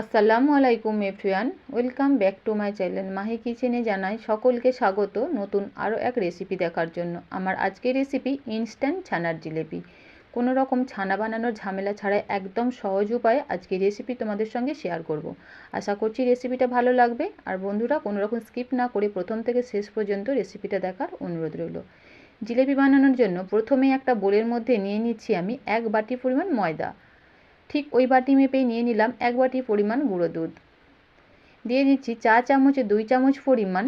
আসসালামু আলাইকুম everyone, welcome back to my channel Mahi কিচেনে জানাই সকলকে স্বাগত নতুন আরও এক রেসিপি দেখার জন্য। আমার আজকের রেসিপি ইনস্ট্যান্ট ছানার জিলেপি। কোনো রকম ছানা বানানোর ঝামেলা ছাড়াই একদম সহজ উপায়ে আজকে রেসিপি তোমাদের সঙ্গে শেয়ার করব। আশা করছি রেসিপিটা ভালো লাগবে। আর বন্ধুরা, কোনো রকম স্কিপ না করে প্রথম থেকে শেষ পর্যন্ত রেসিপিটা দেখার অনুরোধ রইল। জিলেপি বানানোর জন্য প্রথমে একটা বোলের মধ্যে নিয়ে নিচ্ছি আমি এক বাটি পরিমাণ ময়দা। ঠিক ওই বাটি মেপেই নিয়ে নিলাম এক বাটি পরিমাণ গুঁড়ো দুধ। দিয়ে দিচ্ছি চা চামচে দুই চামচ পরিমাণ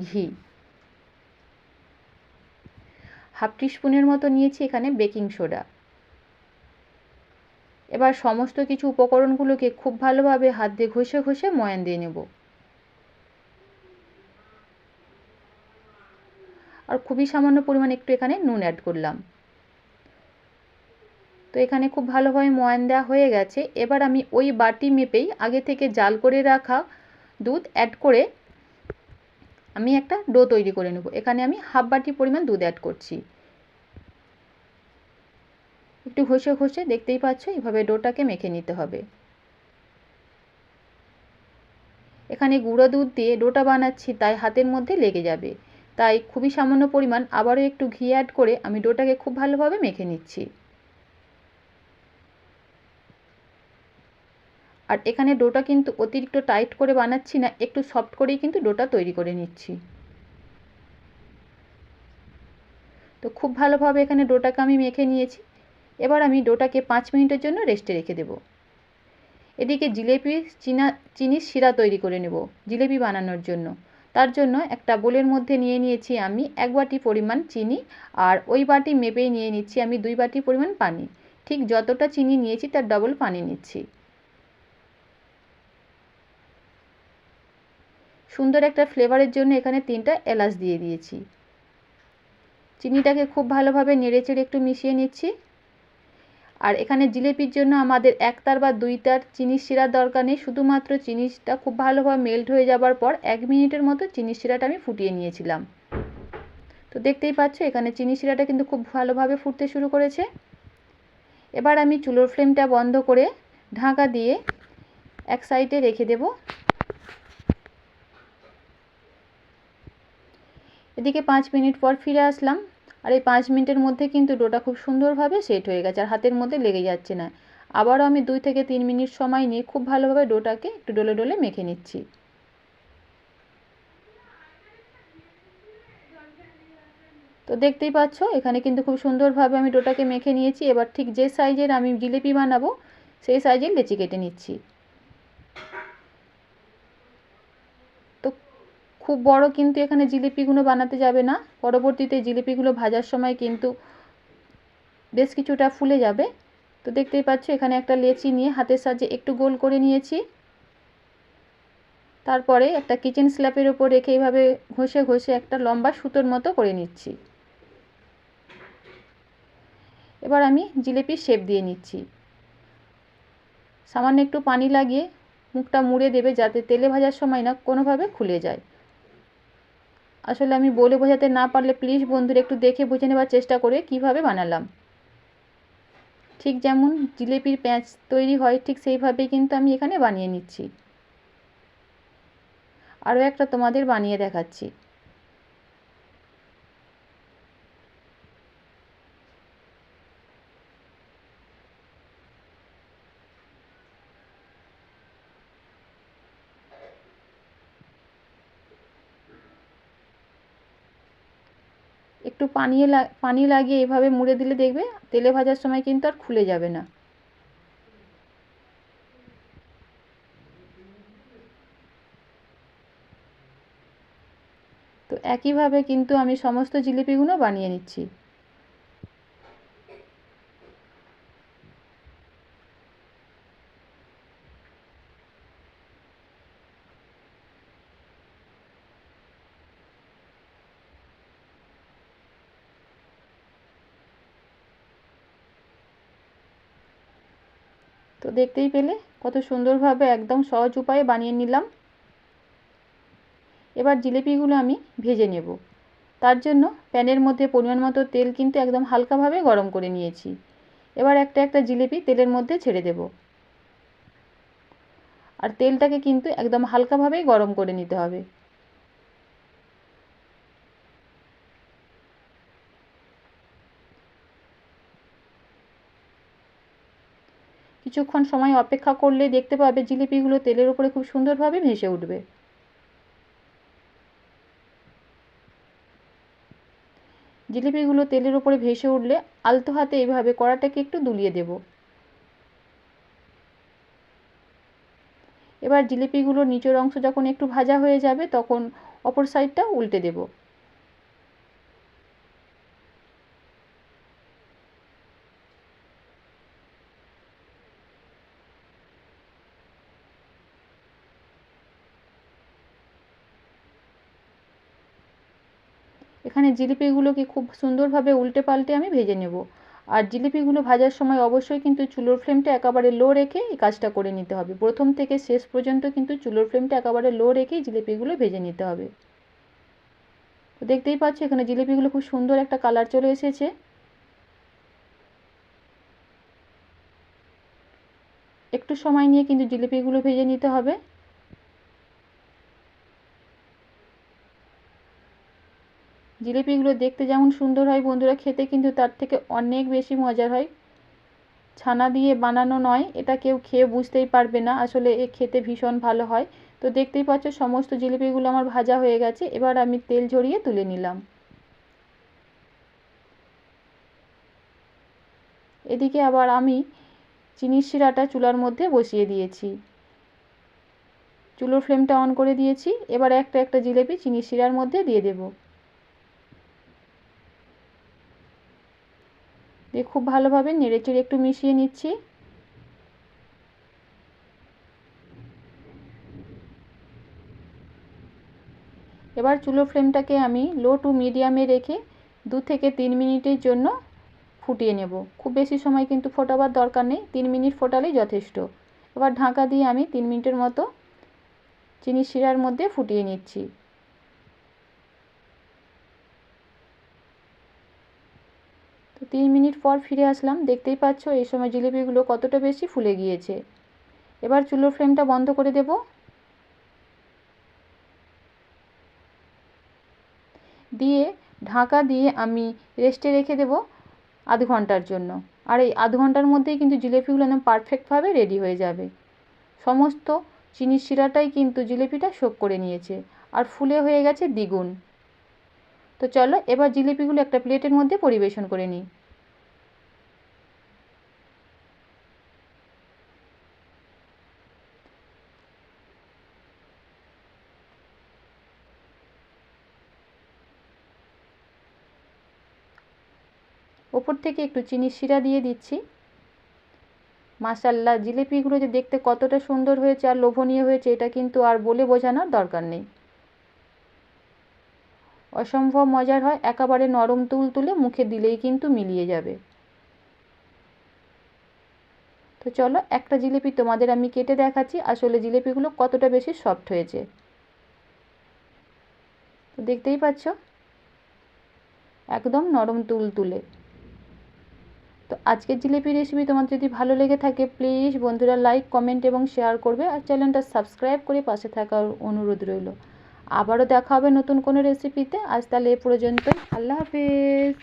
ঘি। হাফ টিস্পুনের মতো নিয়েছি এখানে বেকিং সোডা। এবার সমস্ত কিছু উপকরণগুলোকে খুব ভালোভাবে হাত দিয়ে ঘষে ঘষে ময়ান দিয়ে নেব। আর খুবই সামান্য পরিমাণ একটু এখানে নুন অ্যাড করলাম। তো এখানে খুব ভালোভাবে ময়ান দেওয়া হয়ে গেছে। এবার আমি ওই বাটি মেপেই আগে থেকে জাল করে রাখা দুধ অ্যাড করে আমি একটা ডো তৈরি করে নেব। এখানে আমি হাফ বাটি পরিমাণ দুধ অ্যাড করছি। একটু ঘষে ঘষে দেখতেই পাচ্ছ এইভাবে ডোটাকে মেখে নিতে হবে। এখানে গুঁড়ো দুধ দিয়ে ডোটা বানাচ্ছি, তাই হাতের মধ্যে লেগে যাবে। তাই খুবই সামান্য পরিমাণ আবারও একটু ঘি অ্যাড করে আমি ডোটাকে খুব ভালোভাবে মেখে নিচ্ছি। আর এখানে ডোটা কিন্তু অতিরিক্ত টাইট করে বানাচ্ছি না, একটু সফট করেই কিন্তু ডোটা তৈরি করে নিচ্ছি। তো খুব ভালোভাবে এখানে ডোটাকে আমি মেখে নিয়েছি। এবার আমি ডোটাকে পাঁচ মিনিটের জন্য রেস্টে রেখে দেব। এদিকে জিলেপি, চিনা চিনির শিরা তৈরি করে নেব জিলেপি বানানোর জন্য। তার জন্য একটা বোলের মধ্যে নিয়ে নিয়েছি আমি এক বাটি পরিমাণ চিনি আর ওই বাটি মেপেই নিয়ে নিচ্ছি আমি দুই বাটি পরিমাণ পানি। ঠিক যতটা চিনি নিয়েছি তার ডবল পানি নিচ্ছি। সুন্দর একটা ফ্লেভারের জন্য এখানে তিনটা এলাচ দিয়ে দিয়েছি। চিনিটাকে খুব ভালোভাবে নেড়েচেড়ে একটু মিশিয়ে নিচ্ছি। আর এখানে জিলেপির জন্য আমাদের একতার বা দুইটার চিনির শিরার দরকার নেই, শুধুমাত্র চিনিটা খুব ভালোভাবে মেল্ট হয়ে যাবার পর এক মিনিটের মতো চিনির শিরাটা আমি ফুটিয়ে নিয়েছিলাম। তো দেখতেই পাচ্ছ, এখানে চিনি শিরাটা কিন্তু খুব ভালোভাবে ফুটতে শুরু করেছে। এবার আমি চুলোর ফ্লেমটা বন্ধ করে ঢাকা দিয়ে এক সাইডে রেখে দেব। এদিকে পাঁচ মিনিট পর ফিরে আসলাম। আর এই পাঁচ মিনিটের মধ্যে কিন্তু ডোটা খুব সুন্দরভাবে সেট হয়ে গেছে, আর হাতের মধ্যে লেগে যাচ্ছে না। আবারও আমি দুই থেকে তিন মিনিট সময় নিয়ে খুব ভালোভাবে ডোটাকে একটু ডলে ডলে মেখে নিচ্ছি। তো দেখতেই পাচ্ছ, এখানে কিন্তু খুব সুন্দরভাবে আমি ডোটাকে মেখে নিয়েছি। এবার ঠিক যে সাইজের আমি জিলিপি বানাবো, সেই সাইজের লেচি কেটে নিচ্ছি। খুব বড় কিন্তু এখানে জিলিপিগুলো বানাতে যাবে না। পরবর্তীতে জিলিপিগুলো ভাজার সময় কিন্তু বেশ কিছুটা ফুলে যাবে। তো দেখতেই পাচ্ছ, এখানে একটা লেচি নিয়ে হাতের সাহায্যে একটু গোল করে নিয়েছি। তারপরে একটা কিচেন স্ল্যাপের ওপর রেখে এইভাবে ঘষে ঘষে একটা লম্বা সুতোর মতো করে নিচ্ছি। এবার আমি জিলিপির শেপ দিয়ে নিচ্ছি। সামান্য একটু পানি লাগিয়ে মুখটা মুড়ে দেবে যাতে তেলে ভাজার সময় না কোনোভাবে খুলে যায়। আসলে আমি বলে বোঝাতে না পারলে প্লিজ বন্ধুরা একটু দেখে বুঝে নেবার চেষ্টা করে কীভাবে বানালাম। ঠিক যেমন জিলেপির প্যাঁচ তৈরি হয়, ঠিক সেইভাবেই কিন্তু আমি এখানে বানিয়ে নিচ্ছি। আরও একটা তোমাদের বানিয়ে দেখাচ্ছি। একটু পানিয়ে পানি লাগিয়ে এভাবে মুড়ে দিলে দেখবে তেলে ভাজার সময় কিন্তু আর খুলে যাবে না। তো একইভাবে কিন্তু আমি সমস্ত জিলিপিগুলো বানিয়ে নিচ্ছি। তো দেখতেই পেলে কত সুন্দরভাবে একদম সহজ উপায়ে বানিয়ে নিলাম। এবার জিলিপিগুলো আমি ভেজে নেব। তার জন্য প্যানের মধ্যে পরিমাণ মতো তেল কিন্তু একদম হালকাভাবে গরম করে নিয়েছি। এবার একটা একটা জিলিপি তেলের মধ্যে ছেড়ে দেব। আর তেলটাকে কিন্তু একদম হালকাভাবেই গরম করে নিতে হবে। কিছুক্ষণ সময় অপেক্ষা করলে দেখতে পাবে জিলিপিগুলো তেলের উপরে খুব সুন্দরভাবে ভেসে উঠবে। জিলিপিগুলো তেলের উপরে ভেসে উঠলে আলতো হাতে এইভাবে কড়াটাকে একটু দুলিয়ে দেব। এবার জিলিপিগুলোর নিচের অংশ যখন একটু ভাজা হয়ে যাবে, তখন অপর সাইডটা উল্টে দেবো। এখানে জিলিপিগুলোকে খুব সুন্দরভাবে উল্টে পাল্টে আমি ভেজে নেব। আর জিলিপিগুলো ভাজার সময় অবশ্যই কিন্তু চুলোর ফ্লেমটা একেবারে লো রেখে এই কাজটা করে নিতে হবে। প্রথম থেকে শেষ পর্যন্ত কিন্তু চুলোর ফ্লেমটা একেবারে লো রেখেই জিলিপিগুলো ভেজে নিতে হবে। তো দেখতেই পাচ্ছ, এখানে জিলিপিগুলো খুব সুন্দর একটা কালার চলে এসেছে। একটু সময় নিয়ে কিন্তু জিলিপিগুলো ভেজে নিতে হবে। জিলিপিগুলো দেখতে যেমন সুন্দর হয় বন্ধুরা, খেতে কিন্তু তার থেকে অনেক বেশি মজার হয়। ছানা দিয়ে বানানো নয়, এটা কেউ খেয়ে বুঝতেই পারবে না, আসলে এ খেতে ভীষণ ভালো হয়। তো দেখতেই পাচ্ছ, সমস্ত জিলিপিগুলো আমার ভাজা হয়ে গেছে, এবার আমি তেল ঝরিয়ে তুলে নিলাম। এদিকে আবার আমি চিনির শিরাটা চুলার মধ্যে বসিয়ে দিয়েছি। চুলোর ফ্লেমটা অন করে দিয়েছি, এবার একটা একটা জিলিপি চিনির শিরার মধ্যে দিয়ে দেবো। দিয়ে খুব ভালোভাবে নেড়েচেড়ে একটু মিশিয়ে নিচ্ছি। এবার চুলো ফ্লেমটাকে আমি লো টু মিডিয়ামে রেখে দু থেকে তিন মিনিটের জন্য ফুটিয়ে নেব। খুব বেশি সময় কিন্তু ফোটাবার দরকার নেই, তিন মিনিট ফোটালেই যথেষ্ট। এবার ঢাকা দিয়ে আমি তিন মিনিটের মতো চিনি শিরার মধ্যে ফুটিয়ে নিচ্ছি। তিন মিনিট পর ফিরে আসলাম। দেখতেই পাচ্ছ, এই সময় জিলিপিগুলো কতটা বেশি ফুলে গিয়েছে। এবার চুলোর ফ্লেমটা বন্ধ করে দেব। দিয়ে ঢাকা দিয়ে আমি রেস্টে রেখে দেব আধ ঘণ্টার জন্য। আর এই আধ ঘণ্টার মধ্যেই কিন্তু জিলিপিগুলো একদম পারফেক্টভাবে রেডি হয়ে যাবে। সমস্ত চিনির শিরাটাই কিন্তু জিলিপিটা শোক করে নিয়েছে। আর ফুলে হয়ে গেছে দ্বিগুণ। তো চলো, এবার জিলিপিগুলো একটা প্লেটের মধ্যে পরিবেশন করে নিই। ওপর থেকে একটু চিনির শিরা দিয়ে দিচ্ছি। মাসাল্লা জিলিপিগুলো যে দেখতে কতটা সুন্দর হয়েছে আর লোভনীয় হয়েছে, এটা কিন্তু আর বলে বোঝানোর দরকার নেই। অসম্ভব মজার হয়, একেবারে নরম তুল তুলে মুখে দিলেই কিন্তু মিলিয়ে যাবে। তো চলো, একটা জিলিপি তোমাদের আমি কেটে দেখাচ্ছি। আসলে জিলিপিগুলো কতটা বেশি সফট হয়েছে। তো দেখতেই পাচ্ছ? একদম নরম তুল তুলে। আজকের জিলিপি রেসিপি তোমার যদি ভালো লেগে থাকে প্লিজ বন্ধুরা লাইক কমেন্ট এবং শেয়ার করবে আর চ্যানেলটা সাবস্ক্রাইব করে পাশে থাকার অনুরোধ রইল। আবারও দেখা হবে নতুন কোনো রেসিপিতে আজ তাহলে এ পর্যন্ত আল্লাহ হাফেজ।